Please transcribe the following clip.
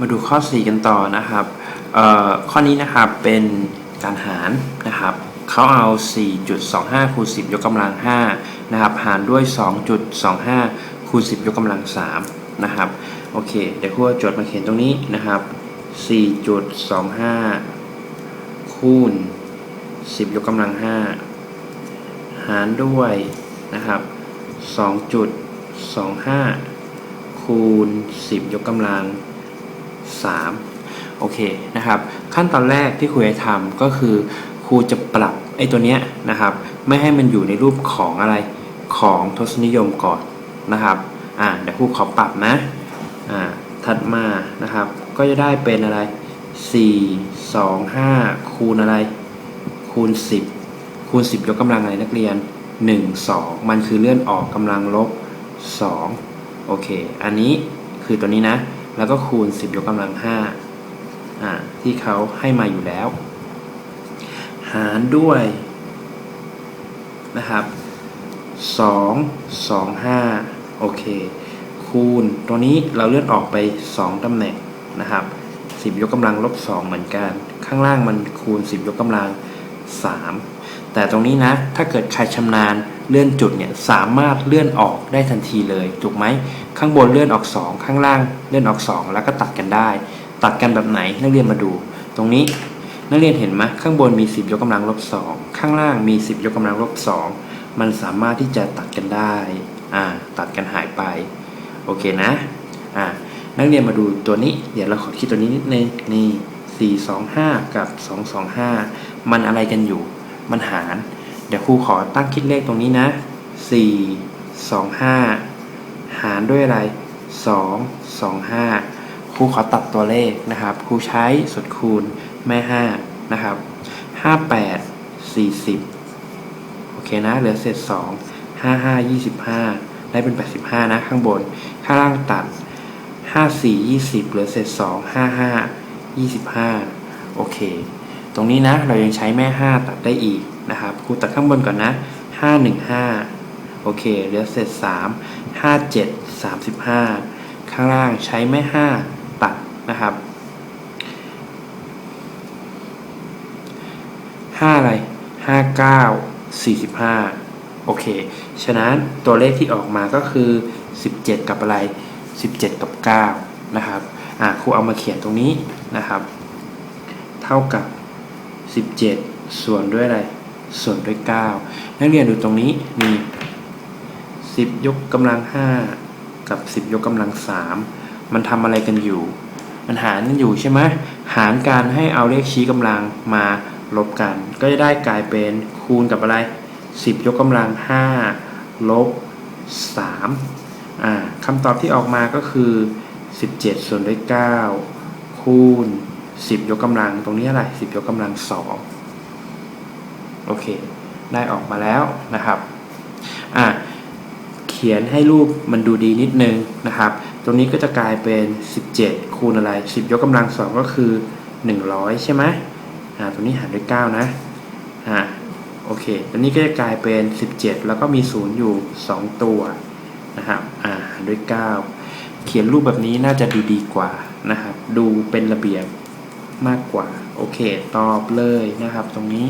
มาดูข้อ 4 กันต่อนะครับข้อนี้นะครับเป็นการหารนะครับเขาเอา 4.25 คูณ 10 ยกกำลัง 5 นะครับ หารด้วย 2.25 คูณ 10 ยกกำลัง 3 นะครับ โอเค เดี๋ยวครูจทย์มาเขียนตรงนี้นะครับ 4.25 คูณ 10 ยกกำลัง 5 หารด้วยนะครับ 2.25 คูณ 10 ยกกำลัง 3 โอเคนะครับ ขั้นตอนแรกที่ครูจะทำก็คือครูจะปรับไอ้ตัวเนี้ยนะครับ ไม่ให้มันอยู่ในรูปของอะไรของทศนิยมก่อนนะครับอ่าเดี๋ยวครูขอปรับนะอ่าถัดมานะครับ ก็จะได้เป็นอะไร 4 2 5 คูณอะไร คูณ 10 คูณ 10 ยกกำลังอะไรนักเรียน 1 2 มันคือเลื่อนออกกำลังลบ 2 โอเค อันนี้คือตัวนี้นะ แล้วก็คูณ 10 ยกกำลัง5อ่าที่เขาให้มาอยู่แล้ว หารด้วยนะครับ 2 2 5 โอเค คูณตัวนี้เราเลื่อนออกไป 2ตำแหน่งนะครับ 10 ยกกำลังลบ 2 เหมือนกัน ข้างล่างมันคูณ 10 ยกกำลัง 3 แต่ตรงนี้นะถ้าเกิดใครชำนาญเลื่อนจุดเนี่ยสามารถเลื่อนออกได้ทันทีเลยถูกไหมข้างบนเลื่อนออก 2 ข้างล่างเลื่อนออก 2 แล้วก็ตัดกันได้ ตัดกันแบบไหนนักเรียนมาดู ตรงนี้นักเรียนเห็นไหมข้างบนมี 10 ยกกำลังลบ2ข้างล่างมี 10 ยกกำลังลบ2มันสามารถที่จะตัดกันได้อ่าตัดกันหายไปโอเคนะอ่านักเรียนมาดูตัวนี้ เดี๋ยวเราขอคิดตัวนี้นิดนึงนี่4 2 5 กับ 2 2 5 มันอะไรกันอยู่ มันหาร เดี๋ยวครูขอตั้งคิดเลขตรงนี้นะ 4 2 5 หารด้วยอะไร 2 2 5 ครูขอตัดตัวเลขนะครับ ครูใช้สุดคูณแม่ 5 นะครับ 58 40 โอเคนะ เหลือเศษ 2 55 25 ได้เป็น 85 นะ ข้างบน ข้างล่างตัด 54 20 เหลือเศษ 2 55 25 โอเค ตรงนี้นะเรายังใช้แม่ 5 ตัดได้อีกนะครับครูตัดข้างบนก่อนนะ 515 โอเคเหลือเศษ 3 57 35 ข้างล่างใช้แม่ 5 ตัดนะครับ 5 อะไร 59 45 โอเค ฉะนั้นตัวเลขที่ออกมาก็คือ 17 กับอะไร 17 กับ 9 นะครับ อ่าครูเอามาเขียนตรงนี้นะครับ เท่ากับ 17 ส่วนด้วยอะไร ส่วนด้วย 9 นักเรียนดูตรงนี้มี10 ยกกำลัง 5 กับ 10 ยกกำลัง 3 มันทำอะไรกันอยู่ มันหารกันอยู่ใช่ไหมหารการให้เอาเลขชี้กำลังมาลบกัน ก็จะได้กลายเป็นคูณกับอะไร 10 ยกกำลัง 5 ลบ 3 อ่าคำตอบที่ออกมาก็คือ 17 ส่วนด้วย 9 คูณ 10ยกกำลังตรงนี้อะไร10ยกกำลัง2โอเค ได้ออกมาแล้วนะครับอ่าเขียนให้รูปมันดูดีนิดนึงนะครับ ตรงนี้ก็จะกลายเป็น 17 คูณอะไร 10 ยกกำลัง2ก็คือ 100 ใช่ไหมอ่าตรงนี้หารด้วย 9 นะอ่าโอเคตรงนี้ก็จะกลายเป็น 17 แล้วก็มี 0 อยู่ 2 ตัวนะครับอ่าหารด้วย 9 เขียนรูปแบบนี้น่าจะดูดีกว่านะครับ ดูเป็นระเบียบ มากกว่า โอเค ตอบเลยนะครับตรงนี้